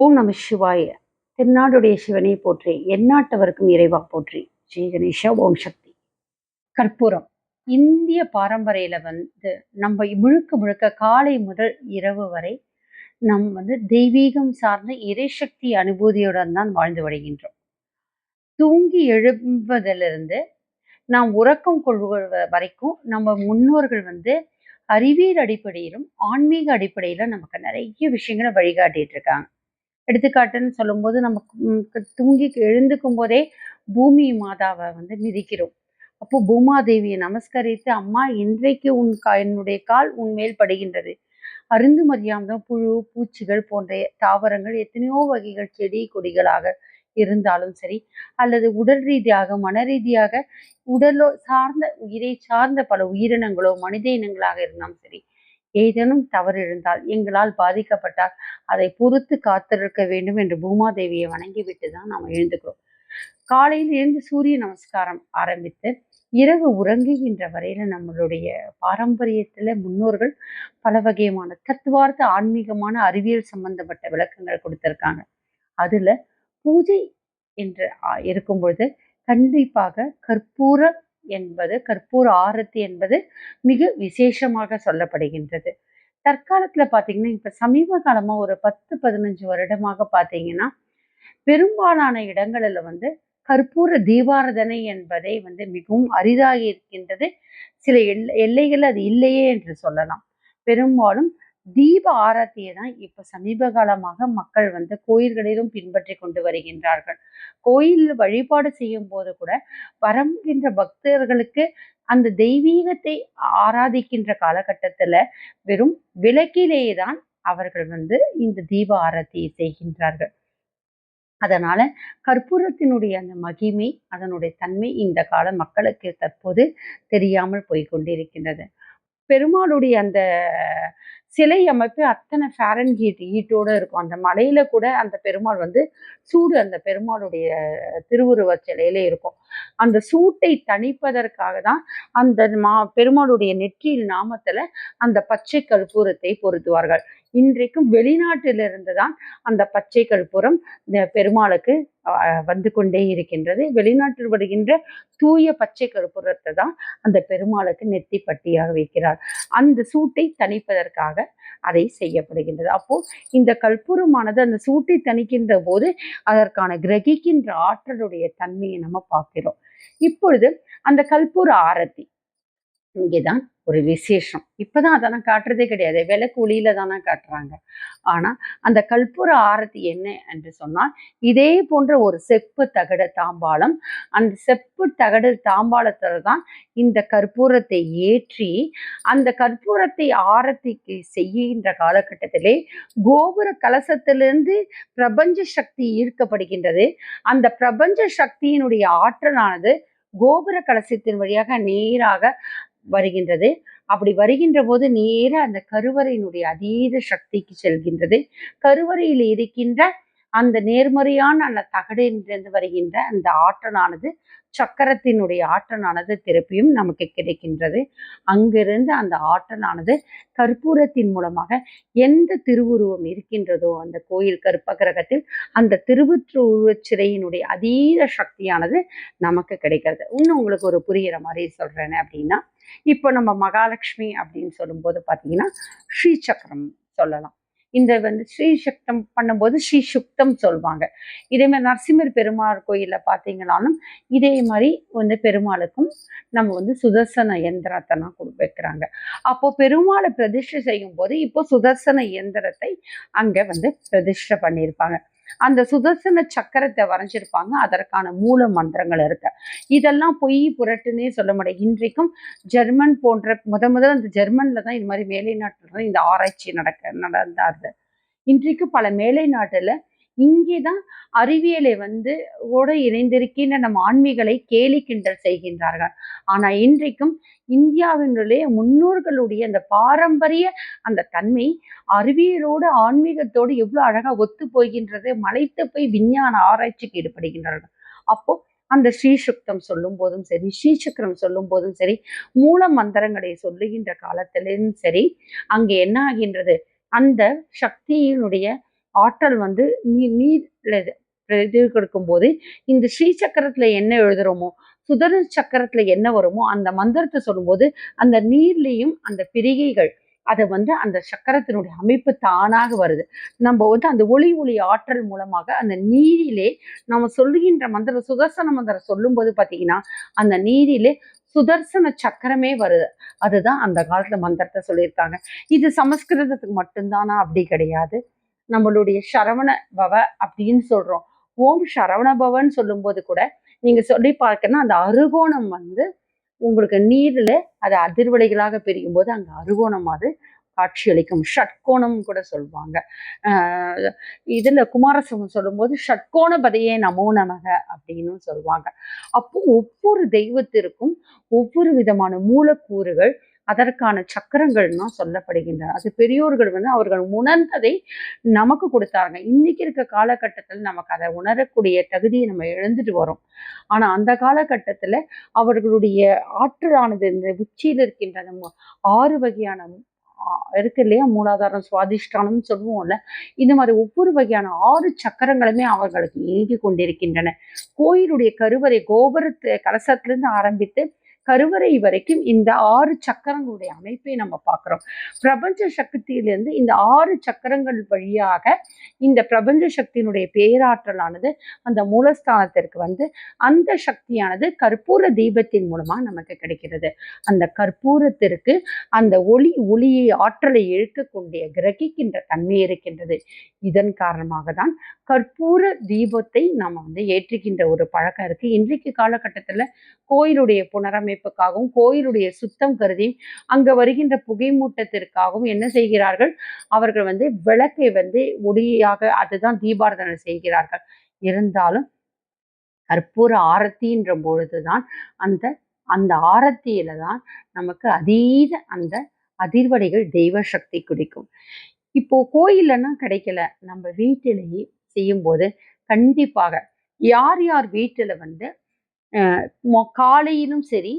ஓம் நம சிவாய. தென்னாடுடைய சிவனை போற்றி எந்நாட்டவருக்கும் இறைவா போற்றி. ஸ்ரீ கணேஷா ஓம் சக்தி. கற்பூரம். இந்திய பாரம்பரியில வந்து நம்ம முழுக்க முழுக்க காலை முதல் இரவு வரை நம் வந்து தெய்வீகம் சார்ந்த இறைசக்தி அனுபூதியுடன் தான் வாழ்ந்து வருகின்றோம். தூங்கி எழும்பதிலிருந்து நாம் உறக்கம் கொள்வது வரைக்கும் நம்ம முன்னோர்கள் வந்து அறிவியல் அடிப்படையிலும் ஆன்மீக அடிப்படையிலும் நமக்கு நிறைய விஷயங்களை வழிகாட்டிட்டு இருக்காங்க. எடுத்துக்காட்டுன்னு சொல்லும்போது நமக்கு தூங்கி எழுந்துக்கும் போதே பூமி மாதாவை வந்து மிதிக்கிறோம். அப்போ பூமாதேவியை நமஸ்கரித்து அம்மா இன்றைக்கு உன் கா என்னுடைய கால் உன் மேல் படுகின்றது. அருந்து மரியாமல் புழு பூச்சிகள் போன்ற தாவரங்கள் எத்தனையோ வகைகள் செடி கொடிகளாக இருந்தாலும் சரி அல்லது உடல் ரீதியாக மன ரீதியாக உடலோ சார்ந்த உயிரை சார்ந்த பல உயிரினங்களோ மனித இனங்களாக இருந்தாலும் சரி ஏதேனும் தவறு இருந்தால் எங்களால் பாதிக்கப்பட்டால் அதை பொறுத்து காத்திருக்க வேண்டும் என்று பூமாதேவியை வணங்கிவிட்டு தான் நாம் எழுந்துக்கிறோம். காலையில் எழுந்து சூரிய நமஸ்காரம் ஆரம்பித்து இரவு உறங்குகின்ற வரையில நம்மளுடைய பாரம்பரியத்துல முன்னோர்கள் பல வகையான தத்துவார்த்த ஆன்மீகமான அறிவியல் சம்பந்தப்பட்ட விளக்கங்கள் கொடுத்திருக்காங்க. அதுல பூஜை என்று இருக்கும் பொழுது கண்டிப்பாக கற்பூர என்பது கற்பூர ஆரத்தி என்பது மிக விசேஷமாக சொல்லப்படுகின்றது. தற்காலத்துல பாத்தீங்கன்னா இப்போ சமீப காலமா ஒரு பத்து பதினஞ்சு வருடமாக பாத்தீங்கன்னா பெரும்பாலான இடங்களில் வந்து கற்பூர தீபாரதனை என்பதை வந்து மிகவும் அரிதாக இருக்கின்றது. சில எல் எல்லைகள் அது இல்லையே என்று சொல்லலாம். பெரும்பாலும் தீப ஆராத்தியை தான் இப்ப சமீப காலமாக மக்கள் வந்து கோயில்களிலும் பின்பற்றி கொண்டு வருகின்றார்கள். கோயில் வழிபாடு செய்யும் போது கூட வரம்புகின்ற பக்தர்களுக்கு அந்த தெய்வீகத்தை ஆராதிக்கின்ற காலகட்டத்துல வெறும் விளக்கிலேயே தான் அவர்கள் வந்து இந்த தீப ஆராத்தியை செய்கின்றார்கள். அதனால கற்பூரத்தினுடைய அந்த மகிமை அதனுடைய தன்மை இந்த கால மக்களுக்கு தற்போது தெரியாமல் போய்கொண்டிருக்கின்றது பெருமாளுடைய அந்த சிலை அமைப்பு அத்தனை ஃபேரன் ஹீட் ஹீட்டோடு இருக்கும். அந்த மலையில கூட அந்த பெருமாள் வந்து சூடு அந்த பெருமாளுடைய திருவுருவ சிலையில இருக்கும். அந்த சூட்டை தணிப்பதற்காக தான் அந்த மா பெருமாளுடைய நெற்றியில் நாமத்துல அந்த பச்சை கற்பூரத்தை பொருத்துவார்கள். இன்றைக்கும் வெளிநாட்டிலிருந்து தான் அந்த பச்சை கற்பூரம் பெருமாளுக்கு வந்து கொண்டே இருக்கின்றது. வெளிநாட்டில் வருகின்ற தூய பச்சை கற்பூரத்தை தான் அந்த பெருமாளுக்கு நெத்தி பட்டியாக வைக்கிறார். அந்த சூட்டை தணிப்பதற்காக அதை செய்யப்படுகின்றது. அப்போ இந்த கற்பூரமானது அந்த சூட்டை தணிக்கின்ற போது அதற்கான கிரகிக்கின்ற ஆற்றலுடைய தன்மையை நம்ம பார்க்கிறோம். இப்பொழுது அந்த கற்பூர ஆரத்தி இங்கேதான் ஒரு விசேஷம். இப்போதான் அதெல்லாம் காட்டுறதே கிடையாது. விலை கூலியில தானே காட்டுறாங்க. ஆனா அந்த கற்பூர ஆரத்தி என்ன என்று சொன்னால் இதே போன்ற ஒரு செப்பு தகட தாம்பாளம் அந்த செப்பு தகடு தாம்பாளத்தில் தான் இந்த கற்பூரத்தை ஏற்றி அந்த கற்பூரத்தை ஆரத்திக்கு செய்கின்ற காலகட்டத்திலே கோபுர கலசத்திலிருந்து பிரபஞ்ச சக்தி ஈர்க்கப்படுகின்றது. அந்த பிரபஞ்ச சக்தியினுடைய ஆற்றலானது கோபுர கலசத்தின் வழியாக நேராக வருகின்றது. அப்படி வருகின்ற போது நேர அந்த கருவறையினுடைய அதீத சக்திக்கு செல்கின்றது. கருவறையில் இருக்கின்ற அந்த நேர்மறையான அந்த தகடிலிருந்து வருகின்ற அந்த ஆற்றலானது சக்கரத்தினுடைய ஆற்றலானது திருப்பியும் நமக்கு கிடைக்கின்றது. அங்கிருந்து அந்த ஆற்றலானது கற்பூரத்தின் மூலமாக எந்த திருவுருவம் இருக்கின்றதோ அந்த கோயில் கற்பகிரகத்தில் அந்த திருவுற்று சிறையினுடைய அதீத சக்தியானது நமக்கு கிடைக்கிறது. இன்னும் உங்களுக்கு ஒரு புரிகிற மாதிரி சொல்றேன்னு அப்படின்னா இப்போ நம்ம மகாலட்சுமி அப்படின்னு சொல்லும்போது பார்த்தீங்கன்னா ஸ்ரீ சக்கரம் சொல்லலாம். இந்த வந்து ஸ்ரீ சக்தம் பண்ணும்போது ஸ்ரீ சுக்தம் சொல்லுவாங்க இதே மாதிரி நரசிம்மர் பெருமாள் கோயிலில் பார்த்தீங்கனாலும் இதே மாதிரி வந்து பெருமாளுக்கும் நம்ம வந்து சுதர்சன இயந்திரத்தை தான் கொடு வைக்கிறாங்க. அப்போ பெருமாளை பிரதிஷ்டை செய்யும் போது இப்போ சுதர்சன இயந்திரத்தை அங்கே வந்து பிரதிஷ்டை பண்ணியிருப்பாங்க. அந்த சுதர்சன சக்கரத்தை வரைஞ்சிருப்பாங்க. அதற்கான மூல மந்திரங்கள் இருக்கு. இதெல்லாம் பொய் புரட்டுன்னே சொல்ல முடியாது இன்றைக்கும் ஜெர்மன் போன்ற முத முதல் அந்த ஜெர்மன்ல தான் இது மாதிரி மேலை நாட்டில் தான் இந்த ஆராய்ச்சி நடக்க நடந்தாரு. இன்றைக்கு பல மேலை நாட்டுல இங்கேதான் அறிவியலை வந்து ஓட இணைந்திருக்கின்ற நம் ஆன்மீகளை கேலி கிண்டல் செய்கின்றார்கள். ஆனால் இன்றைக்கும் இந்தியாவினுடைய முன்னோர்களுடைய அந்த பாரம்பரிய அந்த தன்மை அறிவியலோடு ஆன்மீகத்தோடு எவ்வளோ அழகாக ஒத்து போகின்றது மலைத்து போய் விஞ்ஞான ஆராய்ச்சிக்கு ஈடுபடுகின்றார்கள். அப்போ அந்த ஸ்ரீசுக்தம் சொல்லும் போதும் சரி ஸ்ரீசக்கரம் சொல்லும் போதும் சரி மூல மந்திரங்களை சொல்லுகின்ற காலத்திலும் சரி அங்கே என்ன ஆகின்றது? அந்த சக்தியினுடைய ஆற்றல் வந்து நீ நீர் இது போது இந்த ஸ்ரீ சக்கரத்துல என்ன எழுதுறோமோ சுதன சக்கரத்துல என்ன வருமோ அந்த மந்திரத்தை சொல்லும்போது அந்த நீர்லேயும் அந்த பிரிகைகள் அதை வந்து அந்த சக்கரத்தினுடைய அமைப்பு தானாக வருது. நம்ம வந்து அந்த ஒளி ஒளி ஆற்றல் மூலமாக அந்த நீரிலே நம்ம சொல்லுகின்ற மந்திரம் சுதர்சன மந்திரம் சொல்லும்போது பார்த்தீங்கன்னா அந்த நீரிலே சுதர்சன சக்கரமே வருது. அதுதான் அந்த காலத்துல மந்திரத்தை சொல்லியிருக்காங்க. இது சமஸ்கிருதத்துக்கு மட்டும்தானா? அப்படி கிடையாது. நம்மளுடைய சரவண பவ அப்படின்னு சொல்றோம். ஓம் சரவண பவன்னு சொல்லும்போது கூட நீங்க சொல்லி பார்க்கணும் அந்த அருகோணம் வந்து உங்களுக்கு நீரில் அது அதிர்வலைகளாக பிரியும் போது அங்க அருகோணம் அது காட்சியளிக்கும் ஷட்கோணம் கூட சொல்லுவாங்க. இதில் இதுல குமாரசவம் சொல்லும்போது ஷட்கோண பதையே நமோ நமக அப்படின்னு சொல்லுவாங்க. அப்போ ஒவ்வொரு தெய்வத்திற்கும் ஒவ்வொரு விதமான மூலக்கூறுகள் அதற்கான சக்கரங்கள்னா சொல்லப்படுகின்றன. அது பெரியோர்கள் வந்து அவர்கள் உணர்ந்ததை நமக்கு கொடுத்தாங்க இன்னைக்கு இருக்க காலகட்டத்தில் நமக்கு அதை உணரக்கூடிய தகுதியை நம்ம இழந்துட்டு வரோம். ஆனால் அந்த காலகட்டத்தில் அவர்களுடைய ஆற்றலானது இந்த உச்சியில் இருக்கின்ற நம்ம ஆறு வகையான இருக்கு இல்லையா? மூலாதாரம் சுவாதிஷ்டானம் சொல்லுவோம்ல. இந்த மாதிரி ஒவ்வொரு வகையான ஆறு சக்கரங்களுமே அவர்களுக்கு இயங்கி கொண்டிருக்கின்றன. கோயிலுடைய கருவறை கோபுரத்து கலசத்திலிருந்து ஆரம்பித்து கருவறை வரைக்கும் இந்த ஆறு சக்கரங்களுடைய அமைப்பை நம்ம பார்க்குறோம். பிரபஞ்ச சக்தியிலிருந்து இந்த ஆறு சக்கரங்கள் வழியாக இந்த பிரபஞ்ச சக்தியினுடைய பேராற்றலானது அந்த மூலஸ்தானத்திற்கு வந்து அந்த சக்தியானது கற்பூர தீபத்தின் மூலமாக நமக்கு கிடைக்கிறது. அந்த கற்பூரத்திற்கு அந்த ஒளி ஒளியை ஆற்றலை இழுக்கக்கூடிய கிரகிக்கின்ற தன்மை இருக்கின்றது. இதன் காரணமாக தான் கற்பூர தீபத்தை நம்ம வந்து ஏற்றுகின்ற ஒரு பழக்கம் இருக்குது இன்றைக்கு காலகட்டத்தில் கோயிலுடைய புனரமை புனரமைப்புக்காகவும் கோயிலுடைய சுத்தம் கருதி அங்க வருகின்ற புகைமூட்டத்திற்காகவும் என்ன செய்கிறார்கள்? அவர்கள் வந்து விளக்கை வந்து ஒளியாக அதுதான் தீபாரதனை செய்கிறார்கள். இருந்தாலும் கற்பூர ஆரத்தின்ற பொழுதுதான் அந்த அந்த ஆரத்தியில தான் நமக்கு அதீத அந்த அதிர்வடைகள் தெய்வ சக்தி கிடைக்கும். இப்போ கோயில்லன்னா கிடைக்கல. நம்ம வீட்டிலேயே செய்யும்போது கண்டிப்பாக யார் யார் வீட்டுல வந்து காலையிலும் சரி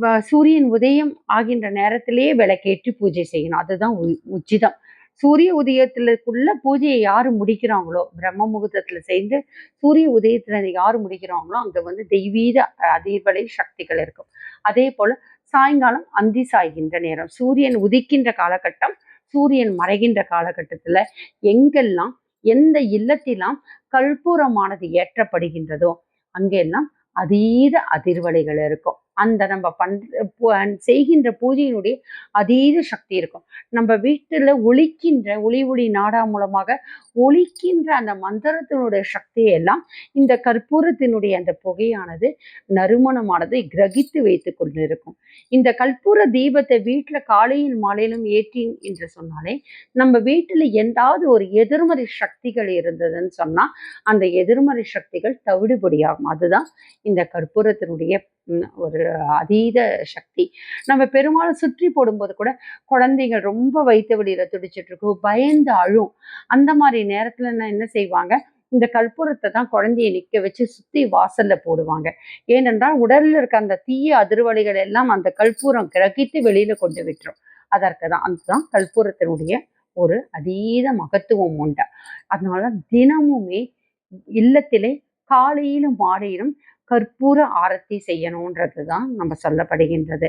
வ- சூரியன் உதயம் ஆகின்ற நேரத்திலேயே விளக்கேற்றி பூஜை செய்யணும். அதுதான் உ- உச்சிதம். சூரிய உதயத்துலக்குள்ள பூஜையை யாரு முடிக்கிறாங்களோ பிரம்ம முகூர்த்தத்துல சேர்ந்து சூரிய உதயத்துல யாரு முடிக்கிறாங்களோ அங்க வந்து தெய்வீக அதிர்வலை சக்திகள் இருக்கும். அதே போல சாயங்காலம் அந்தி சாய்கின்ற நேரம் சூரியன் உதிக்கின்ற காலகட்டம் சூரியன் மறைகின்ற காலகட்டத்துல எங்கெல்லாம் எந்த இல்லத்திலாம் கற்பூரமானது ஏற்றப்படுகின்றதோ அங்கெல்லாம் அதீத அதிர்வலைகள் இருக்கும். அந்த நம்ம பண் பூ- செய்கின்ற பூஜையினுடைய அதீத சக்தி இருக்கும். நம்ம வீட்டில் ஒழிக்கின்ற ஒளி ஒளி நாடா மூலமாக ஒழிக்கின்ற அந்த மந்திரத்தினுடைய சக்தியை எல்லாம் இந்த கற்பூரத்தினுடைய அந்த புகையானது நறுமணமானதை கிரகித்து வைத்து கொண்டிருக்கும். இந்த கற்பூர தீபத்தை வீட்டில் காலையில் மாலையிலும் ஏற்றி என்று சொன்னாலே நம்ம வீட்டில் எந்தாவது ஒரு எதிர்மறை சக்திகள் இருந்ததுன்னு சொன்னால் அந்த எதிர்மறை சக்திகள் தவிடுபடியாகும். அதுதான் இந்த கற்பூரத்தினுடைய ஒரு அதீத சக்தி. நம்ம பெரும்பாலும் சுற்றி போடும்போது கூட குழந்தைகள் ரொம்ப வயிற்று வெளியில துடிச்சிட்டு இருக்கும் பயந்து அழும். அந்த மாதிரி நேரத்துல என்ன என்ன செய்வாங்க? இந்த கற்பூரத்தை தான் குழந்தையை நிக்க வச்சு சுத்தி வாசல்ல போடுவாங்க. ஏனென்றால் உடல்ல இருக்க அந்த தீய அதிர்வலைகள் எல்லாம் அந்த கற்பூரம் கிரகித்து வெளியில கொண்டு விட்டுரும். அதற்கு தான் அதுதான் கற்பூரத்தினுடைய ஒரு அதீத மகத்துவம் உண்டு. அதனால தினமுமே இல்லத்திலே காலையிலும் மாலையிலும் கற்பூர ஆரத்தி செய்யணுன்றது தான் நம்ம சொல்லப்படுகின்றது.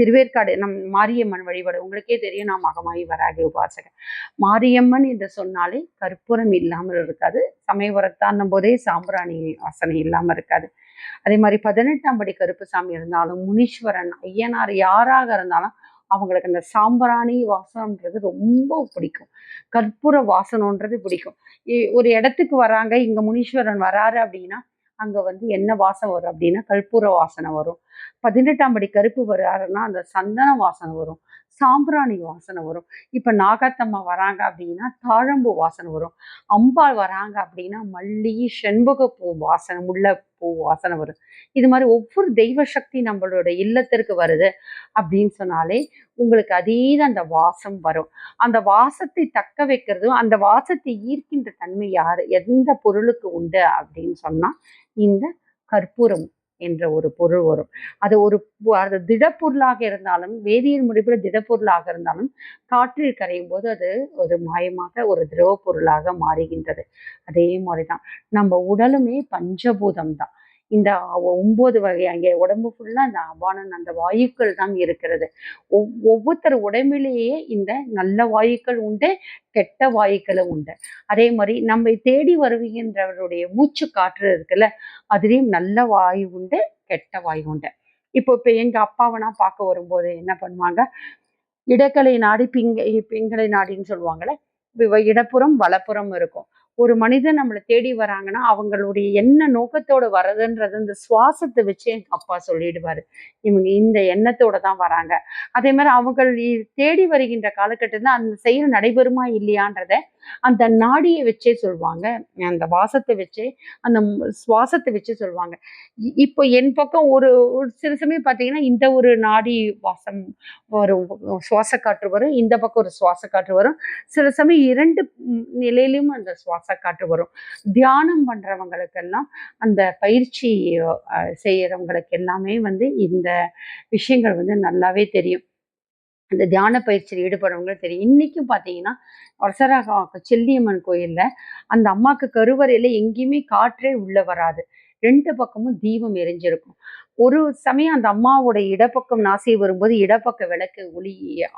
திருவேற்காடு நம் மாரியம்மன் வழிபாடு உங்களுக்கே தெரியும் நான் மகமாயி வராகி உபாசகர் மாரியம்மன் என்று சொன்னாலே கற்பூரம் இல்லாமல் இருக்காது சமயபுரத்தான்னும் போதே சாம்பிராணி வாசனை இல்லாமல் இருக்காது. அதே மாதிரி பதினெட்டாம் படி கருப்புசாமி இருந்தாலும் முனீஸ்வரன் ஐயனார் யாராக இருந்தாலும் அவங்களுக்கு அந்த சாம்பிராணி வாசனம்ன்றது ரொம்ப பிடிக்கும். கற்பூர வாசனம்ன்றது பிடிக்கும். இ- ஒரு இடத்துக்கு வராங்க இங்க முனீஸ்வரன் வராரு அப்படின்னா அங்க வந்து என்ன வாசம் வரும் அப்படின்னா கற்பூர வாசனை வரும். பதினெட்டாம் படி கருப்பு வராருன்னா அந்த சந்தன வாசனை வரும். சாம்பிராணி வாசனை வரும். இப்போ நாகாத்தம்மா வராங்க அப்படின்னா தாழம்பூ வாசனை வரும். அம்பாள் வராங்க அப்படின்னா மல்லிகை செண்பகப்பூ வாசனை முல்லைப்பூ வாசனை வரும். இது மாதிரி ஒவ்வொரு தெய்வ சக்தி நம்மளோட இல்லத்திற்கு வருது அப்படின்னு சொன்னாலே உங்களுக்கு அதீத அந்த வாசம் வரும். அந்த வாசத்தை தக்க வைக்கிறதும் அந்த வாசத்தை ஈர்க்கின்ற தன்மை யார்? எந்த பொருளுக்கு உண்டு அப்படின்னு சொன்னால் இந்த கற்பூரம் என்ற ஒரு பொருள் வரும். அது ஒரு அது திடப்பொருளாக இருந்தாலும் வேதியியல் முடிவில் திடப்பொருளாக இருந்தாலும் காற்றில் கரையும் போது அது ஒரு மாயமாக ஒரு திரவ பொருளாக மாறுகின்றது. அதே மாதிரி தான் நம்ம உடலுமே பஞ்சபூதம் தான் இந்த ஒன்பது வகை அங்கே உடம்பு ஃபுல்லாக அந்த அபானன் அந்த வாயுக்கள் தான் இருக்கிறது. ஒவ் ஒவ்வொருத்தர் உடம்பிலேயே இந்த நல்ல வாயுக்கள் உண்டு கெட்ட வாயுக்களும் உண்டு. அதே மாதிரி நம்மை தேடி வருகின்றவருடைய மூச்சு காற்று இருக்குல்ல அதுலேயும் நல்ல வாயு உண்டு கெட்ட வாயு உண்டு. இப்போ இப்போ எங்கள் அப்பாவை நான் பார்க்க வரும்போது என்ன பண்ணுவாங்க? இடக்கலை நாடி பிங்க பிங்களை நாடின்னு சொல்லுவாங்கள்ல இடப்புறம் வலப்புறம் இருக்கும். ஒரு மனிதன் நம்மளை தேடி வராங்கன்னா அவங்களுடைய என்ன நோக்கத்தோட வர்றதுன்றது இந்த சுவாசத்தை வச்சு எங்க அப்பா சொல்லிடுவாரு. இவங்க இந்த எண்ணத்தோட தான் வராங்க. அதே மாதிரி அவங்க தேடி வருகின்ற காலகட்டத்தில் அந்த செயல் நடைபெறுமா இல்லையான்றத அந்த நாடியை வச்சே சொல்லுவாங்க அந்த வாசத்தை வச்சே அந்த சுவாசத்தை வச்சு சொல்லுவாங்க இ- இப்போ என் பக்கம் ஒரு ஒரு சில சமயம் பார்த்தீங்கன்னா இந்த ஒரு நாடி வாசம் வரும் சுவாச காற்று வரும் இந்த பக்கம் ஒரு சுவாச காற்று வரும். சில சமயம் இரண்டு ம், நிலையிலும் அந்த சுவாச காற்று வரும். தியானம் பண்ணுறவங்களுக்கெல்லாம் அந்த பயிற்சி செய்கிறவங்களுக்கு செய்யறவங்களுக்கு எல்லாமே வந்து இந்த விஷயங்கள் வந்து நல்லாவே தெரியும். அந்த தியான பயிற்சியில் ஈடுபடுறவங்களுக்கு தெரியும். இன்னைக்கும் பார்த்தீங்கன்னா வசரகா செல்லியம்மன் கோயில்ல அந்த அம்மாவுக்கு கருவறையில எங்கேயுமே காற்றே உள்ள வராது. ரெண்டு பக்கமும் தீபம் எரிஞ்சிருக்கும். ஒரு சமயம் அந்த அம்மாவோட இடப்பக்கம் நாசி வரும்போது இடப்பக்க விளக்கு ஒளி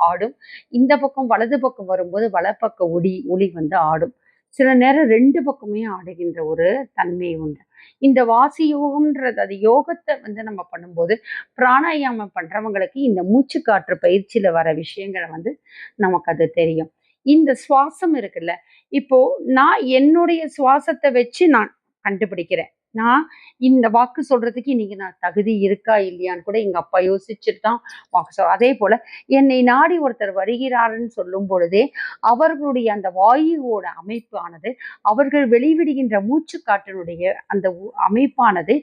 ஆடும். இந்த பக்கம் வலது பக்கம் வரும்போது வலப்பக்க ஒளி ஒளி வந்து ஆடும். சில நேரம் ரெண்டு பக்கமே ஆடுகின்ற ஒரு தன்மை உண்டு. இந்த வாசி யோகம்ன்றது அது யோகத்தை வந்து நம்ம பண்ணும்போது பிராணாயாமம் பண்றவங்களுக்கு இந்த மூச்சு காற்று பயிற்சியில வர விஷயங்களை வந்து நமக்கு அது தெரியும். இந்த சுவாசம் இருக்குல்ல இப்போ நான் என்னுடைய சுவாசத்தை வச்சு நான் கண்டுபிடிக்கிறேன். நான் இந்த வாக்கு சொல்றதுக்கு இன்னைக்கு நான் தகுதி இருக்கா இல்லையான்னு கூட எங்க அப்பா யோசிச்சுட்டு தான் வாக்கு சொல் அதே போல என்னை நாடி ஒருத்தர் வருகிறாருன்னு சொல்லும் பொழுதே அவர்களுடைய அந்த வாயுவோட அமைப்பானது அவர்கள் வெளிவிடுகின்ற மூச்சு காற்றினுடைய அந்த உ- அமைப்பானது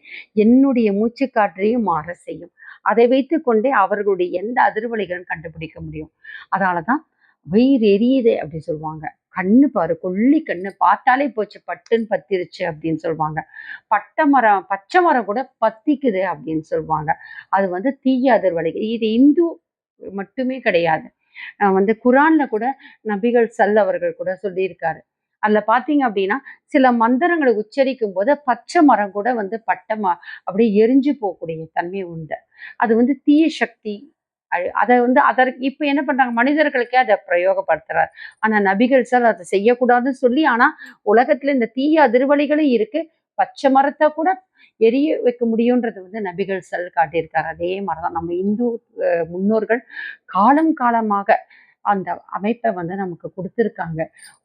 என்னுடைய மூச்சு காற்றையும் மாற செய்யும். அதை வைத்துக்கொண்டே அவர்களுடைய எந்த அதிர்வலைகளும் கண்டுபிடிக்க முடியும். அதனால தான் வயிறு எரியுது அப்படி சொல்லுவாங்க. கண்ணு பாரு கொள்ளி கண்ணு. பார்த்தாலே போச்சு பட்டுன்னு பத்திருச்சு அப்படின்னு சொல்லுவாங்க. பட்டை மரம் பச்சை மரம் கூட பத்திக்குது அப்படின்னு சொல்லுவாங்க. அது வந்து தீய அதிர்வலைகள். இது இந்து மட்டுமே கிடையாது. வந்து குரான்ல கூட நபிகள் சல் அவர்கள் கூட சொல்லியிருக்காரு. அதுல பாத்தீங்க அப்படின்னா சில மந்திரங்களை உச்சரிக்கும் போது பச்சை மரம் கூட வந்து பட்டை ம அப்படியே எரிஞ்சு போகக்கூடிய தன்மை உண்டு. அது வந்து தீய சக்தி அதை வந்து அதற்கு இப்ப என்ன பண்றாங்க? மனிதர்களுக்கே அதை பிரயோகப்படுத்துறாரு. ஆனா நபிகள் சார் அதை செய்யக்கூடாதுன்னு சொல்லி ஆனா உலகத்துல இந்த தீய அதிர்வலிகளும் இருக்கு. பச்சை மரத்தை கூட எரிய வைக்க முடியுன்றது வந்து நபிகள் செல் காட்டியிருக்காரு. அதே மாதிரிதான் நம்ம இந்து முன்னோர்கள் காலம் காலமாக அந்த அமைப்பை வந்து நமக்கு கொடுத்துருக்காங்க.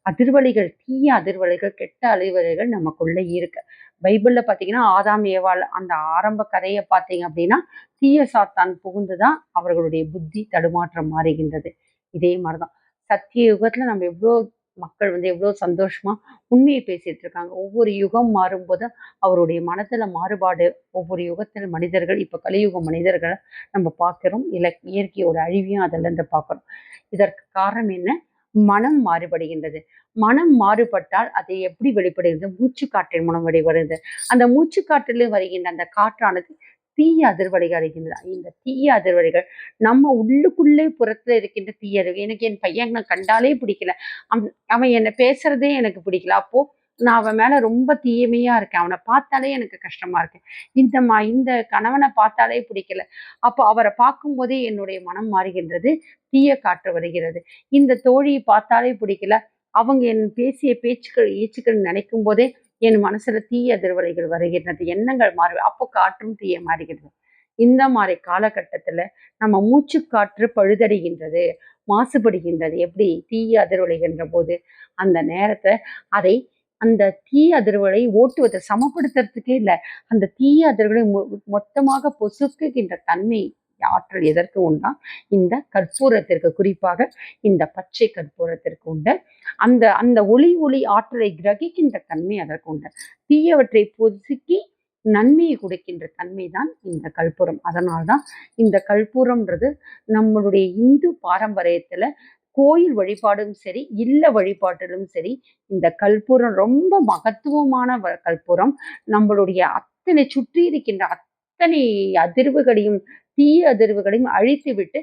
அதிர்வலிகள் தீய அதிர்வலிகள் கெட்ட அதிர்வலிகள் நமக்குள்ளே இருக்கு. பைபிளில் பார்த்தீங்கன்னா ஆதாம் ஏவாள் அந்த ஆரம்ப கதையை பார்த்தீங்க அப்படின்னா தீய சாத்தான் புகுந்து தான் அவர்களுடைய புத்தி தடுமாற்றம் மாறுகின்றது. இதே மாதிரி தான் சத்திய யுகத்தில் நம்ம எவ்வளோ மக்கள் வந்து எவ்வளோ சந்தோஷமா உண்மையை பேசிட்டு இருக்காங்க. ஒவ்வொரு யுகம் மாறும்போது அவருடைய மனத்துல மாறுபாடு ஒவ்வொரு யுகத்தில் மனிதர்கள் இப்போ கலியுக மனிதர்களை நம்ம பார்க்குறோம். இல இயற்கையோட அழிவையும் அதில் இருந்து பார்க்கிறோம். இதற்கு காரணம் என்ன? மனம் மாறுபடுகின்றது. மனம் மாறுபட்டால் அது எப்படி வெளிப்படுகிறது? மூச்சு காற்றின் மூலம் வெளிவருகிறது அந்த மூச்சு வருகின்ற அந்த காற்றானது தீய அதிர்வலைகள் அடைகின்றது இந்த தீய அதிர்வலைகள் நம்ம உள்ளுக்குள்ளே புறத்துல இருக்கின்ற தீய எனக்கு என் பையன் கண்டாலே பிடிக்கல. அவன் அவன் என்னை பேசுறதே எனக்கு பிடிக்கல. அப்போ நான் அவன் மேல ரொம்ப தீயமையா இருக்கேன். அவனை பார்த்தாலே எனக்கு கஷ்டமா இருக்கு. இந்த மா இந்த கணவனை பார்த்தாலே பிடிக்கல. அப்போ அவரை பார்க்கும்போதே என்னுடைய மனம் மாறுகின்றது. தீய காற்று வருகிறது. இந்த தோழியை பார்த்தாலே பிடிக்கல. அவங்க என் பேசிய பேச்சுக்கள் ஏச்சுக்கள் நினைக்கும் போதே என் மனசுல தீய அதிர்வலைகள் வருகின்றது. எண்ணங்கள் மாறு அப்போ காற்றும் தீய மாறுகிறது. இந்த மாதிரி காலகட்டத்துல நம்ம மூச்சு காற்று பழுதடைகின்றது மாசுபடுகின்றது. எப்படி? தீய அதிர்வலைகின்ற போது அந்த நேரத்தை அதை அந்த தீய அதிர்வுகளை ஓட்டுவதை சமப்படுத்துறதுக்கே இல்லை. அந்த தீய அதிர்வுகளை மொ- மொத்தமாக பொசுக்குகின்ற தன்மை ஆற்றல் எதற்கு உண்டா? இந்த கற்பூரத்திற்கு. குறிப்பாக இந்த பச்சை கற்பூரத்திற்கு உண்டு. அந்த அந்த ஒளி ஒளி ஆற்றலை கிரகிக்கின்ற தன்மை அதற்கு உண்டு. தீயவற்றை பொசுக்கி நன்மையை கொடுக்கின்ற தன்மை தான் இந்த கற்பூரம். அதனால்தான் இந்த கற்பூரம்ன்றது நம்மளுடைய இந்து பாரம்பரியத்துல கோயில் வழிபாடும் சரி இல்ல வழிபாட்டிலும் சரி இந்த கற்பூரம் ரொம்ப மகத்துவமான வ- கற்பூரம் நம்மளுடைய அத்தனை சுற்றி இருக்கின்ற அத்தனை அதிர்வுகளையும் தீய அதிர்வுகளையும் அழித்து விட்டு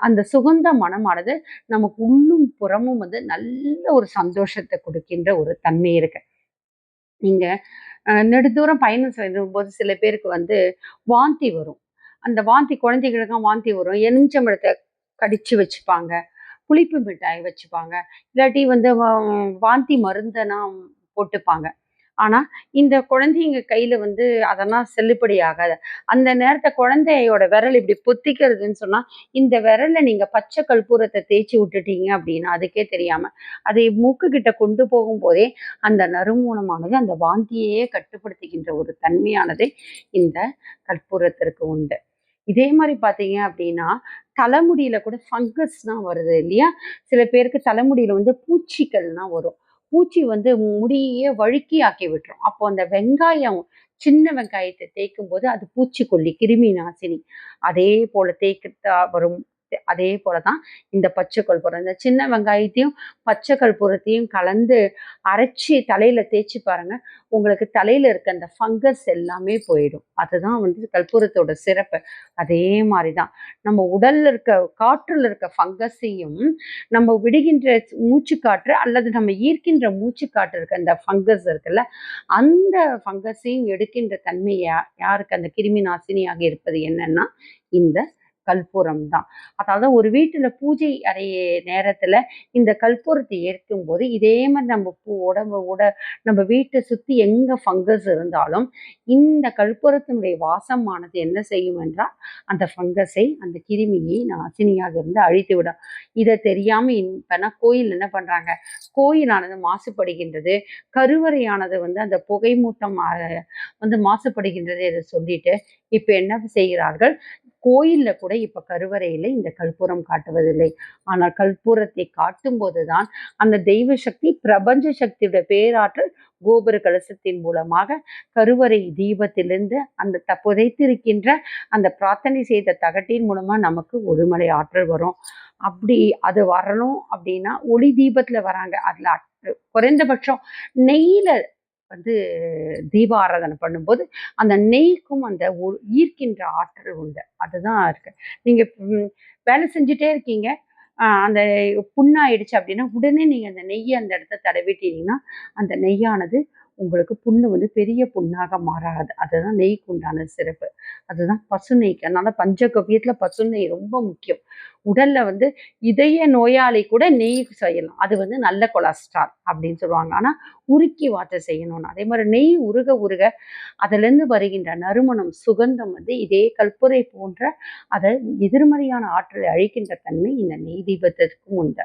அந்த சுகந்த மனமானது நமக்கு உள்ளும் புறமும் வந்து நல்ல ஒரு சந்தோஷத்தை கொடுக்கின்ற ஒரு தன்மை இருக்கு. நீங்க நெடுதூரம் பயணம் செய்யும் போது சில பேருக்கு வந்து வாந்தி வரும். அந்த வாந்தி குழந்தைகளுக்கும் வாந்தி வரும். எலுமிச்சம்பழத்தை கடிச்சு வச்சுப்பாங்க. புளிப்பு மிட்டாய் வச்சுப்பாங்க. இல்லாட்டி வந்து வாந்தி மருந்தெல்லாம் போட்டுப்பாங்க. ஆனால் இந்த குழந்தைங்க கையில் வந்து அதெல்லாம் செல்லுபடி ஆகாது. அந்த நேரத்தை குழந்தையோட விரல் இப்படி பொத்திக்கிறதுன்னு சொன்னால் இந்த விரலை நீங்கள் பச்சை கற்பூரத்தை தேய்ச்சி விட்டுட்டீங்க அப்படின்னா அதுக்கே தெரியாமல் அதை மூக்குக்கிட்ட கொண்டு போகும்போதே அந்த நறுமூணமானது அந்த வாந்தியையே கட்டுப்படுத்துகின்ற ஒரு தன்மையானது இந்த கற்பூரத்திற்கு உண்டு. இதே மாதிரி பார்த்தீங்க அப்படின்னா தலைமுடியில கூட ஃபங்கஸ்லாம் வருது இல்லையா? சில பேருக்கு தலைமுடியில வந்து பூச்சிகள்லாம் வரும். பூச்சி வந்து முடியே வழுக்கி ஆக்கி விட்டுரும். அப்போ அந்த வெங்காயம் சின்ன வெங்காயத்தை தேய்க்கும் போது அது பூச்சிக்கொல்லி கிருமி நாசினி. அதே போல தேய்க்கத்தா வரும் அதே போலதான் இந்த பச்சை கற்பூரம் இந்த சின்ன வெங்காயத்தையும் பச்சை கற்பூரத்தையும் கலந்து அரைச்சி தலையில் தேய்ச்சி பாருங்க. உங்களுக்கு தலையில் இருக்க அந்த ஃபங்கஸ் எல்லாமே போயிடும். அதுதான் வந்து கற்பூரத்தோட சிறப்பு. அதே மாதிரி தான் நம்ம உடலில் இருக்க காற்றில் இருக்க ஃபங்கஸையும் நம்ம விடுகின்ற மூச்சு காற்று அல்லது நம்ம ஈர்க்கின்ற மூச்சு காற்று இருக்க அந்த ஃபங்கஸ் இருக்குல்ல அந்த ஃபங்கஸையும் எடுக்கின்ற தன்மை யாருக்கு? அந்த கிருமி நாசினியாக இருப்பது என்னன்னா இந்த கற்பூரம் தான் அதாவது ஒரு வீட்டில் பூஜை அறைய நேரத்தில் இந்த கற்பூரத்தை ஏற்கும் போது இதே மாதிரி நம்ம பூ உடம்பு உட நம்ம வீட்டை சுற்றி எங்கே ஃபங்கஸ் இருந்தாலும் இந்த கற்பூரத்தினுடைய வாசமானது என்ன செய்யும் என்றால் அந்த ஃபங்கஸை அந்த கிருமியை நாசினியாக இருந்து அழித்து விடும். இதை தெரியாமல் இப்போனா கோயில் என்ன பண்ணுறாங்க கோயிலானது மாசுபடுகின்றது. கருவறையானது வந்து அந்த புகை மூட்டம் வந்து மாசுபடுகின்றது இதை சொல்லிட்டு இப்போ என்ன செய்கிறார்கள்? கோயிலில் கூட இப்போ கருவறையில் இந்த கற்பூரம் காட்டுவதில்லை. ஆனால் கற்பூரத்தை காட்டும் போதுதான் அந்த தெய்வ சக்தி பிரபஞ்ச சக்தியோட பேராற்றல் கோபுர கலசத்தின் மூலமாக கருவறை தீபத்திலிருந்து அந்த த புதைத்திருக்கின்ற அந்த பிரார்த்தனை செய்த தகட்டின் மூலமாக நமக்கு ஒருமலை ஆற்றல் வரும். அப்படி அது வரணும் அப்படின்னா ஒளி தீபத்தில் வராங்க. அதில் குறைந்தபட்சம் நெய்யில வந்து தீபாராதனை பண்ணும்போது அந்த நெய்க்கும் அந்த ஈர்க்கின்ற ஆற்றல் உண்டு. அதுதான் இருக்கு. நீங்க வேலை செஞ்சுட்டே இருக்கீங்க. அந்த புண்ணாயிடுச்சு அப்படின்னா உடனே நீங்கள் அந்த நெய்யை அந்த இடத்த தடவிட்டீங்கன்னா அந்த நெய்யானது உங்களுக்கு புண்ணு வந்து பெரிய புண்ணாக மாறாது. அதுதான் நெய்க்கு உண்டான சிறப்பு. அதுதான் பசு நெய்க்கு அதனால பஞ்சகவியத்தில் பசு நெய் ரொம்ப முக்கியம். உடல்ல வந்து இதய நோயாளி கூட நெய் செய்யலாம். அது வந்து நல்ல கொலஸ்ட்ரால் அப்படின்னு சொல்லுவாங்க. ஆனா உருக்கி வார்த்தை செய்யணும்னு. அதே மாதிரி நெய் உருக உருக அதுலேருந்து வருகின்ற நறுமணம் சுகந்தம் வந்து இதே கற்புரை போன்ற அதை எதிர்மறையான ஆற்றலை அழிக்கின்ற தன்மை இந்த நெய் தீபத்திற்கும் உண்டு.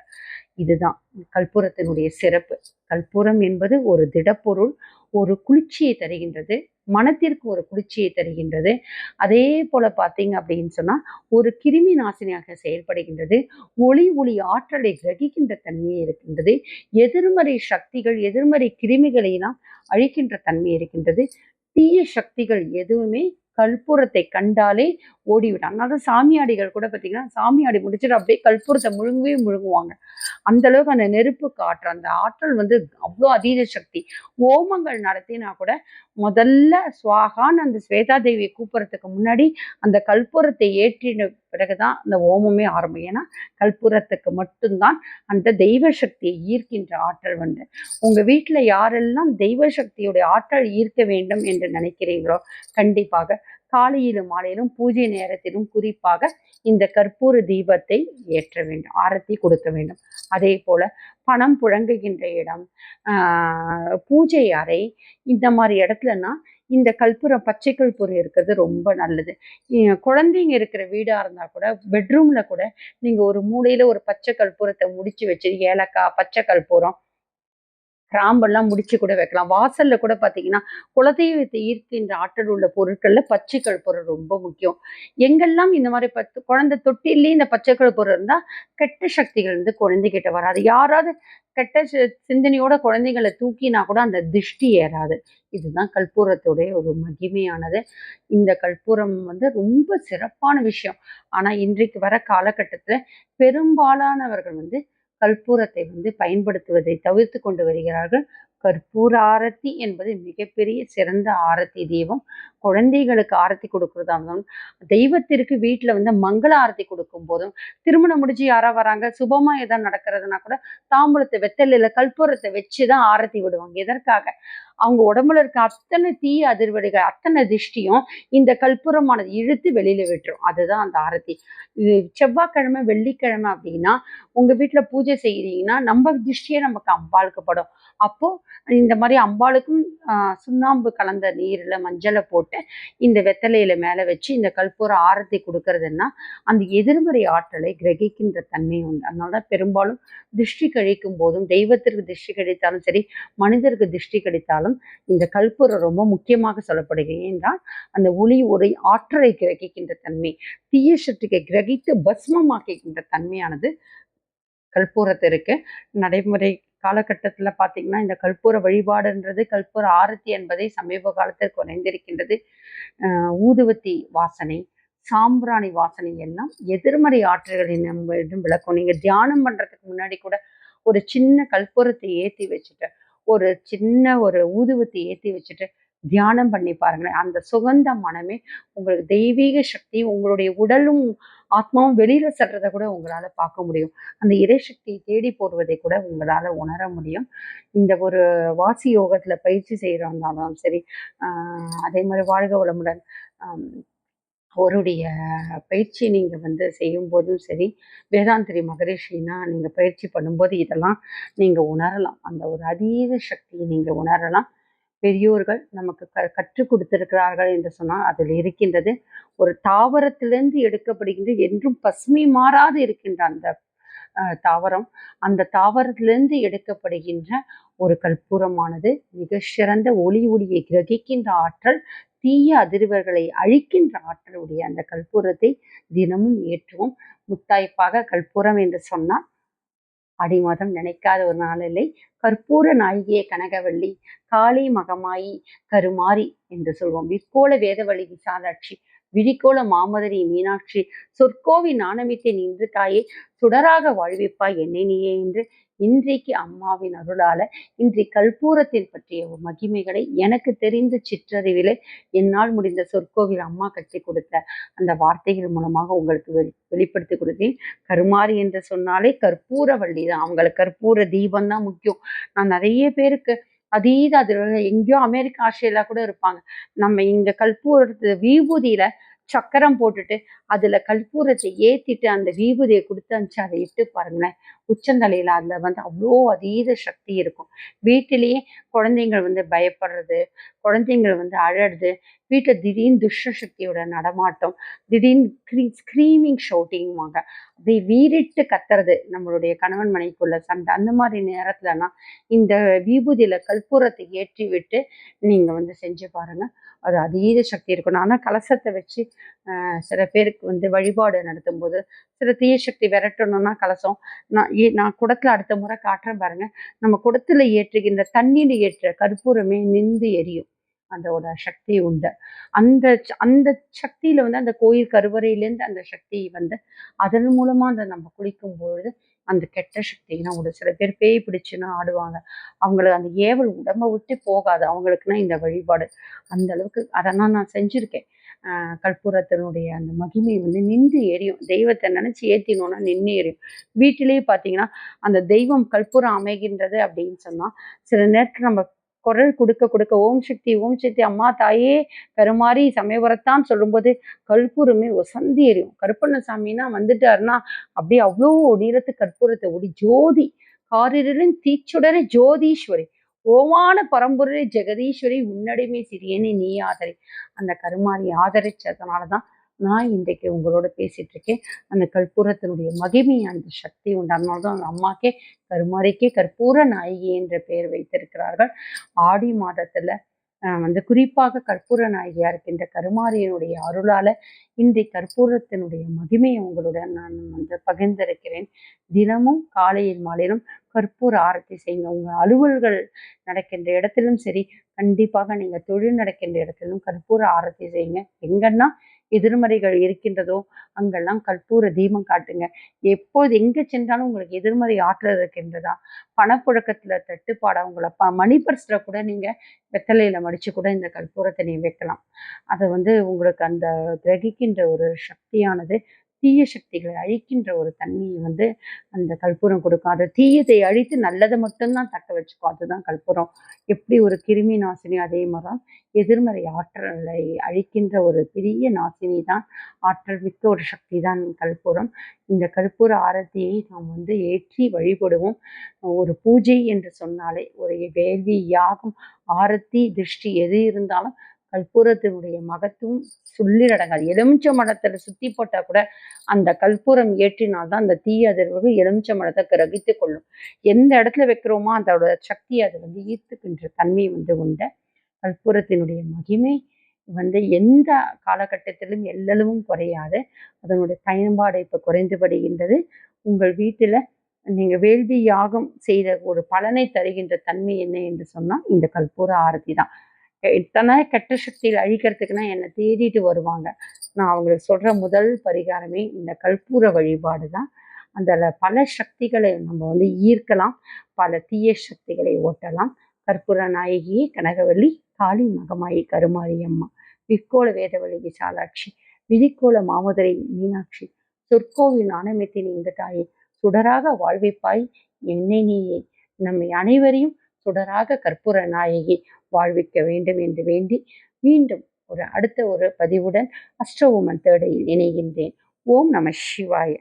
இதுதான். கற்பூரத்தினுடைய சிறப்பு. கற்பூரம் என்பது ஒரு திடப்பொருள் ஒரு குளிர்ச்சியை தருகின்றது மனத்திற்கு ஒரு குளிர்ச்சியை தருகின்றது. அதே போல பார்த்தீங்க அப்படின்னு சொன்னா ஒரு கிருமி நாசினியாக செயல்படுகின்றது. ஒளி ஒளி ஆற்றலை கிரகிக்கின்ற தன்மையை இருக்கின்றது. எதிர்மறை சக்திகள் எதிர்மறை கிருமிகளையெல்லாம் அழிக்கின்ற தன்மை இருக்கின்றது. தீய சக்திகள் எதுவுமே கற்பூரத்தை கண்டாலே ஓடிவிடும் அதனால சாமியாடிகள் கூட பார்த்தீங்கன்னா சாமியாடி முடிச்சுட்டு அப்படியே கற்பூரத்தை முழுங்கவே முழுங்குவாங்க. அந்த அளவுக்கு அந்த நெருப்பு காற்று அந்த ஆற்றல் வந்து அவ்வளோ அதீத சக்தி. ஓமங்கள் நடத்தினா கூட முதல்ல சுவாகான்னு அந்த ஸ்வேதா தேவியை கூப்பிட்றதுக்கு முன்னாடி அந்த கற்பூரத்தை ஏற்றின பிறகுதான் அந்த ஓமமே ஆரம்பம். ஏன்னா கற்பூரத்துக்கு மட்டும்தான் அந்த தெய்வ சக்தியை ஈர்க்கின்ற ஆற்றல் வந்து. உங்கள் வீட்டில் யாரெல்லாம் தெய்வ சக்தியுடைய ஆற்றல் ஈர்க்க வேண்டும் என்று நினைக்கிறீங்களோ கண்டிப்பாக காலையிலும் மாலையிலும் பூஜை நேரத்திலும் குறிப்பாக இந்த கற்பூர தீபத்தை ஏற்ற வேண்டும் ஆரத்தி கொடுக்க வேண்டும். அதே போல பணம் புழங்குகின்ற இடம் பூஜை அறை இந்த மாதிரி இடத்துலனா இந்த கற்பூரம் பச்சை கற்பூரம் இருக்கிறது ரொம்ப நல்லது. குழந்தைங்க இருக்கிற வீடாக இருந்தால் கூட பெட்ரூம்ல கூட நீங்கள் ஒரு மூலையில் ஒரு பச்சை கற்பூரத்தை முடிச்சு வச்சு ஏலக்காய் பச்சை கற்பூரம் கிராம்பெல்லாம் முடிச்சு கூட வைக்கலாம். வாசல்ல கூட பார்த்தீங்கன்னா குலதெய்வத்தை ஈர்க்கின்ற ஆற்றல் உள்ள பொருட்கள்ல பச்சை கற்பூரம் ரொம்ப முக்கியம். எங்கெல்லாம் இந்த மாதிரி பத்து குழந்தை தொட்டிலேயே இந்த பச்சை கற்பூரம் இருந்தா கெட்ட சக்திகள் வந்து குழந்தைகிட்ட வராது. யாராவது கெட்ட சிந்தனையோட குழந்தைகளை தூக்கினா கூட அந்த திருஷ்டி ஏறாது. இதுதான் கற்பூரத்துடைய ஒரு மகிமையானது. இந்த கற்பூரம் வந்து ரொம்ப சிறப்பான விஷயம். ஆனா இன்றைக்கு வர காலகட்டத்துல பெரும்பாலானவர்கள் வந்து கற்பூரத்தை வந்து பயன்படுத்துவதை தவிர்த்து கொண்டு வருகிறார்கள். கற்பூர ஆரத்தி என்பது மிகப்பெரிய சிறந்த ஆரத்தி தெய்வம். குழந்தைகளுக்கு ஆரத்தி கொடுக்கறதா இருந்தாலும் தெய்வத்திற்கு வீட்டில் வந்து மங்கள ஆரத்தி கொடுக்கும் போதும் திருமணம் முடிஞ்சு யாரா வராங்க சுபமாக எதாவது நடக்கிறதுனா கூட தாம்பூலத்தை வெத்தலையில் கற்பூரத்தை வச்சு தான் ஆரத்தி விடுவாங்க. எதற்காக? அவங்க உடம்புல இருக்க அத்தனை தீய அதிர்வடிகள் அத்தனை திஷ்டியும் இந்த கற்பூரமானது இழுத்து வெளியில விட்டுரும். அதுதான் அந்த ஆரத்தி. இது செவ்வாய்க்கிழமை வெள்ளிக்கிழமை அப்படின்னா உங்க வீட்டுல பூஜை செய்கிறீங்கன்னா நம்ம திருஷ்டியே நமக்கு அம்பாளுக்கு படும். அப்போ இந்த மாதிரி அம்பாளுக்கும் சுண்ணாம்பு கலந்த நீரில் மஞ்சளை போட்டு இந்த வெத்தலையில மேலே வச்சு இந்த கற்பூர ஆரத்தி கொடுக்கறதுன்னா அந்த எதிர்மறை ஆற்றலை கிரகிக்கின்ற தன்மை உண்டு. அதனாலதான் பெரும்பாலும் திருஷ்டி கழிக்கும் போதும் தெய்வத்திற்கு திருஷ்டி கழித்தாலும் சரி மனிதருக்கு திருஷ்டி கழித்தாலும் இந்த கற்பூரம் ரொம்ப முக்கியமாக சொல்லப்படுகிறது. என்றால் அந்த ஒளி உரை ஆற்றலை கிரகிக்கின்ற தன்மை தீய சக்தியை கிரகித்து பஸ்மமாக்கிக்கின்ற தன்மையானது கற்பூரத்திற்கு நடைமுறை காலகட்டத்துல பார்த்தீங்கன்னா இந்த கற்பூர வழிபாடுன்றது கற்பூர ஆரத்தி என்பதை சமீப காலத்தில் குறைந்திருக்கின்றது. ஊதுவத்தி வாசனை சாம்பிராணி வாசனை எல்லாம் எதிர்மறை ஆற்றல்களை நம்மிடம் விளக்கும். நீங்க தியானம் பண்றதுக்கு முன்னாடி கூட ஒரு சின்ன கற்பூரத்தை ஏத்தி வச்சுட்டு ஒரு சின்ன ஒரு ஊதுவத்தை ஏத்தி வச்சுட்டு தியானம் பண்ணி பாருங்களேன் அந்த சுகந்த மனமே உங்களுக்கு தெய்வீக சக்தி உங்களுடைய உடலும் ஆத்மாவும் வெளியில செல்றதை கூட உங்களால பார்க்க முடியும். அந்த இறைசக்தியை தேடி போடுவதை கூட உங்களால உணர முடியும். இந்த ஒரு வாசி யோகத்துல பயிற்சி செய்யறவங்கனாலும் சரி ஆஹ் அதே மாதிரி வாழ்க வளமுடன் அவருடைய பயிற்சி நீங்கள் வந்து செய்யும்போதும் சரி வேதாந்திரி மகரிஷினா நீங்கள் பயிற்சி பண்ணும்போது இதெல்லாம் நீங்கள் உணரலாம். அந்த ஒரு அதீத சக்தியை நீங்கள் உணரலாம். பெரியோர்கள் நமக்கு க கற்றுக் கொடுத்திருக்கிறார்கள் என்று சொன்னால் அதில் இருக்கின்றது. ஒரு தாவரத்திலிருந்து எடுக்கப்படுகின்ற என்றும் பசுமை மாறாது இருக்கின்ற அந்த தாவரம். அந்த தாவரத்திலிருந்து எடுக்கப்படுகின்ற ஒரு கற்பூரமானது மிக சிறந்த ஒளி ஒளியை கிரகிக்கின்ற ஆற்றல் தீய அதிர்வர்களை அழிக்கின்ற ஆற்றலுடைய அந்த கற்பூரத்தை தினமும் ஏற்றுவோம். முத்தாய்ப்பாக கற்பூரம் என்று சொன்னால் அடி மாதம் நினைக்காத ஒரு நாள் இல்லை கற்பூர நாயகியே கனகவள்ளி காளி மகமாயி கருமாரி என்று சொல்வோம். விற்கோல வேதவழி விசாலாட்சி விழிக்கோள மாமதரி மீனாட்சி சொற்கோவி நாணமித்தை நின்று தாயே சுடராக வாழ்விப்பாய் என்னை நீயே என்று இன்றைக்கு அம்மாவின் அருளால இன்றை கற்பூரத்தின் பற்றிய மகிமைகளை எனக்கு தெரிந்த சிற்றறிவிலே என்னால் முடிந்த சொற்கோவில் அம்மா கட்டி கொடுத்த அந்த வார்த்தைகள் மூலமாக உங்களுக்கு வெளி வெளிப்படுத்தி கொடுத்தேன். கருமாரி என்று சொன்னாலே கற்பூர வள்ளி தான். அவங்களுக்கு கற்பூர தீபம் தான் முக்கியம். நான் நிறைய பேருக்கு அதீத அது எங்கேயோ அமெரிக்கா ஆஸ்திரேலியா கூட இருப்பாங்க. நம்ம இங்க கற்பூரத்து விபூதியில சக்கரம் போட்டுட்டு அதுல கற்பூரத்தை ஏத்திட்டு அந்த விபூதியை கொடுத்து அனுப்பிச்சு அதை இட்டு பாருங்களேன். உச்சந்தலையில அதுல வந்து அவ்வளோ அதீத சக்தி இருக்கும். வீட்டிலேயே குழந்தைங்க வந்து பயப்படுறது குழந்தைங்கள் வந்து அழறது வீட்டில் திடீர்னு துஷ்ட சக்தியோட நடமாட்டம் திடீர்னு க்ரீ ஸ்க்ரீமிங் ஷவுட்டிங்குவாங்க அப்படியே வீறிட்டு கத்துறது நம்மளுடைய கணவன் மனைக்குள்ள சண்டை. அந்த மாதிரி நேரத்துலலாம் இந்த விபூதியில கற்பூரத்தை ஏற்றி விட்டு நீங்க வந்து செஞ்சு பாருங்க. அது அதீத சக்தி இருக்கும் ஆனால் கலசத்தை வச்சு சில பேருக்கு வந்து வழிபாடு நடத்தும் போது சில தீய சக்தி விரட்டணும்னா கலசம். நான் ஏ- நான் குடத்துல அடுத்த முறை காட்டுறேன் பாருங்க. நம்ம குடத்துல ஏற்றுகின்ற தண்ணீர் ஏற்ற கற்பூரமே நின்று எரியும். அதோட சக்தி உண்டு. அந்த ச- அந்த சக்தியில வந்து அந்த கோயில் கருவறையிலேருந்து அந்த சக்தி வந்து அதன் மூலமா அந்த நம்ம குளிக்கும் பொழுது அந்த கெட்ட சக்தியெல்லாம் ஒரு சில பேர் பேய் பிடிச்சுன்னா ஆடுவாங்க. அவங்களுக்கு அந்த ஏவல் உடம்ப விட்டு போகாது. அவங்களுக்குன்னா இந்த வழிபாடு. அந்த அளவுக்கு அதெல்லாம் நான் செஞ்சிருக்கேன். ஆஹ் கற்பூரத்தினுடைய அந்த மகிமை வந்து நின்று எரியும். தெய்வத்தை நினைச்சு ஏத்தினோம்னா நின்று எரியும். வீட்டிலேயே பார்த்தீங்கன்னா அந்த தெய்வம் கற்பூரம் அமைகின்றது அப்படின்னு சொன்னா சில நேரத்துல நம்ம குரல் கொடுக்க கொடுக்க ஓம் சக்தி ஓம் சக்தி அம்மா தாயே கருமாரி சமயபுரத்தான் சொல்லும்போது கற்பூரமே ஒசந்தி எரியும். கருப்பண்ணசாமின்னா வந்துட்டாருன்னா அப்படியே அவ்வளோ ஒடிரத்து கற்பூரத்தை ஒடி ஜோதி காரிருளின் தீச்சுடரை ஜோதீஸ்வரி ஓமான பரம்பொருளை ஜெகதீஸ்வரி உன்னடிமை சிறியனை நீ ஆதரி. அந்த கருமாரி ஆதரிச்சதுனால தான் நான் இன்றைக்கு உங்களோட பேசிட்டு இருக்கேன் அந்த கற்பூரத்தினுடைய மகிமை அந்த சக்தி உண்டு. அதனால தான் அந்த அம்மாக்கே கருமாரிக்கே கற்பூர நாயகி என்ற பெயர் வைத்திருக்கிறார்கள். ஆடி மாதத்துல வந்து குறிப்பாக கற்பூர நாயகியா இருக்கின்ற கருமாரியனுடைய அருளால இன்றை கற்பூரத்தினுடைய மகிமையை உங்களுடன் நான் வந்து பகிர்ந்திருக்கிறேன். தினமும் காலையில் மாலையிலும் கற்பூர ஆரத்தி செய்யுங்க. உங்க அலுவல்கள் நடக்கின்ற இடத்திலும் சரி கண்டிப்பாக நீங்க தொழில் நடக்கின்ற இடத்திலும் கற்பூர ஆரத்தி செய்யுங்க. எங்கன்னா எதிர்மறைகள் இருக்கின்றதோ அங்கெல்லாம் கற்பூர தீபம் காட்டுங்க. எப்போது எங்கே சென்றாலும் உங்களுக்கு எதிர்மறை ஆற்றல் இருக்கின்றதா? பணப்புழக்கத்தில் தட்டுப்பாடாக உங்களை ப மணி பர்ஸில் கூட நீங்கள் வெத்தலையில் மடித்து கூட இந்த கற்பூரத்தை நீ வைக்கலாம். அதை வந்து உங்களுக்கு அந்த கிரகிக்கின்ற ஒரு சக்தியானது தீய சக்திகளை அழிக்கின்ற ஒரு தன்மையை வந்து அந்த கற்பூரம் கொடுக்கும். அது தீயத்தை அழித்து நல்லதை மட்டும்தான் தக்க வச்சுக்கும். அதுதான் கற்பூரம். எப்படி ஒரு கிருமி நாசினி அதே மாதிரி எதிர்மறை ஆற்றலை அழிக்கின்ற ஒரு பெரிய நாசினி தான் ஆற்றல் மிக்க ஒரு சக்தி தான் கற்பூரம். இந்த கற்பூர ஆரத்தியை நாம் வந்து ஏற்றி வழிபடுவோம். ஒரு பூஜை என்று சொன்னாலே ஒரு வேள்வி யாகம் ஆரத்தி திருஷ்டி எது இருந்தாலும் கற்பூரத்தினுடைய மகத்துவம் சொல்லிடடங்காது. எலுமிச்ச மடத்தில் சுத்தி போட்டால் கூட அந்த கற்பூரம் ஏற்றினால்தான் அந்த தீய அதிர்வு எலுமிச்ச மடத்தை கிரகித்து கொள்ளும். எந்த இடத்துல வைக்கிறோமோ அதோட சக்தி அது வந்து ஈர்த்துக்கின்ற தன்மை வந்து உண்ட கற்பூரத்தினுடைய மகிமை வந்து எந்த காலகட்டத்திலும் எல்லளவும் குறையாது. அதனுடைய பயன்பாடு இப்போ குறைந்துபடுகின்றது. உங்கள் வீட்டில் நீங்கள் வேள்வி யாகம் செய்த ஒரு பலனை தருகின்ற தன்மை என்ன என்று சொன்னால் இந்த கற்பூர ஆரத்தி தான். இத்தனை கெட்ட சக்தியில் அழிக்கிறதுக்குன்னா என்னை தேடிட்டு வருவாங்க. நான் அவங்களுக்கு சொல்கிற முதல் பரிகாரமே இந்த கற்பூர வழிபாடு தான். அதில் பல சக்திகளை நம்ம வந்து ஈர்க்கலாம். பல தீய சக்திகளை ஓட்டலாம். கற்பூர நாயகி கனகவல்லி காளி மகமாயி கருமாரி அம்மா விக்கோள வேதவழி விசாலாட்சி விதிக்கோல மாமதுரை மீனாட்சி சொற்கோவில் நாணயத்தின் இந்த தாயை சுடராக வாழ்விப்பாய் என்னை நீயே. நம்மை அனைவரையும் சுடராக கற்பூர நாயகி வாழ்விக்க வேண்டும் என்று வேண்டி மீண்டும் ஒரு அடுத்த ஒரு பதிவுடன் அஷ்டவுமன் தேடையில் இணைகின்றேன். ஓம் நம சிவாய.